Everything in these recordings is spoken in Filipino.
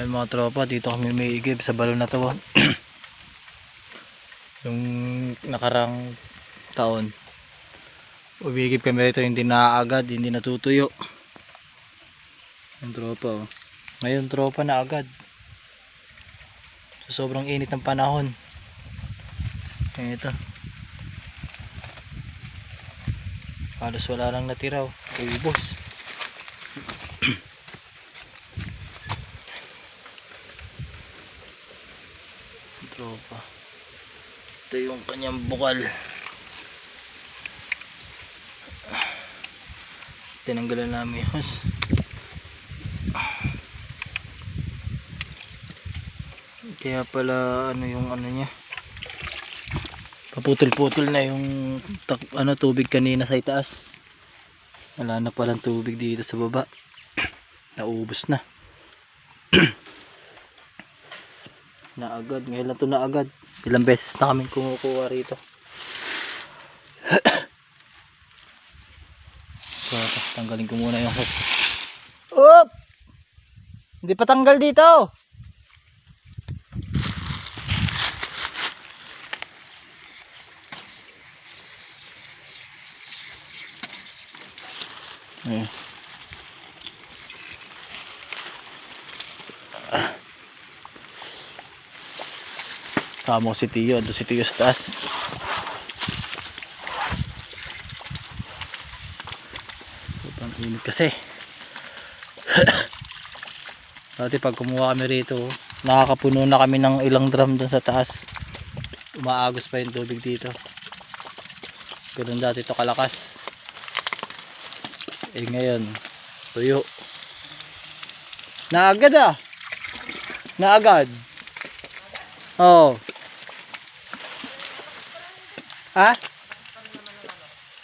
Ay mga tropa, dito kami may igib sa balon na to. oh. yung nakarang taon. Umigib kami rito, hindi naaagad, hindi natutuyo. Yung tropa oh. Ngayon tropa na agad. Sa sobrang init ng panahon. Yan ito. Halos wala lang natira oh. Ubos. Tropa. Ito yung kanyang bukal. Tinanggalan namin yun. Kaya pala ano yung ano niya? Paputol-putol na yung ano tubig kanina sa itaas. Wala na palang tubig dito sa baba. Naubos na na agad ngayon lang to na agad ilang beses na kami kumukuha rito so tanggalin ko muna yung hose Oop! hindi pa tanggal dito Ayan. Kasama ko si Tiyo. Ando si Tiyo sa taas. Sobrang init kasi. Dati pag kumuha kami rito, nakakapuno na kami ng ilang drum dun sa taas. Umaagos pa yung tubig dito. Ganun dati to kalakas. Eh ngayon, tuyo. Naagad ah. Naagad. Oo. Ha?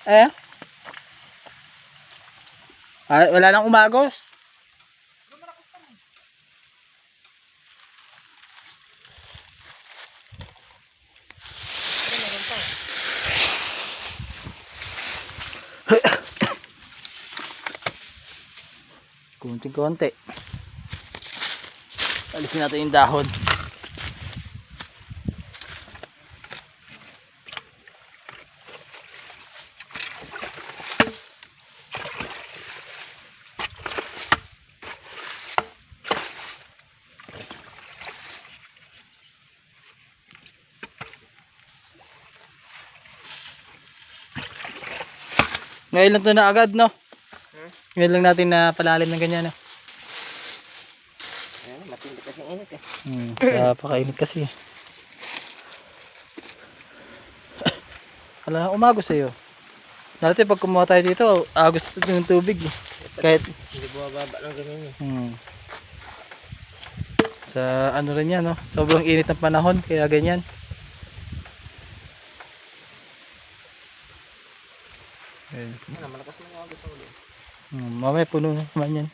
Eh? Ah, wala nang umagos? Kunti-kunti. Alisin natin yung dahon. Ngayon lang to na agad, no? Ngayon lang natin na palalim ng ganyan, no? Ayan, matindi kasi ang init eh. Hmm, napakainit kasi. Wala na umagos sa'yo. Dati pag kumuha tayo dito, agos yung tubig. eh. Kahit, Hindi bumababa ng ganyan eh. hmm. Sa ano rin yan, no? Sobrang init ng panahon, kaya ganyan. Ayun. Ano, malakas mo nga gusto mo din. Hmm, mamaya puno na naman yan.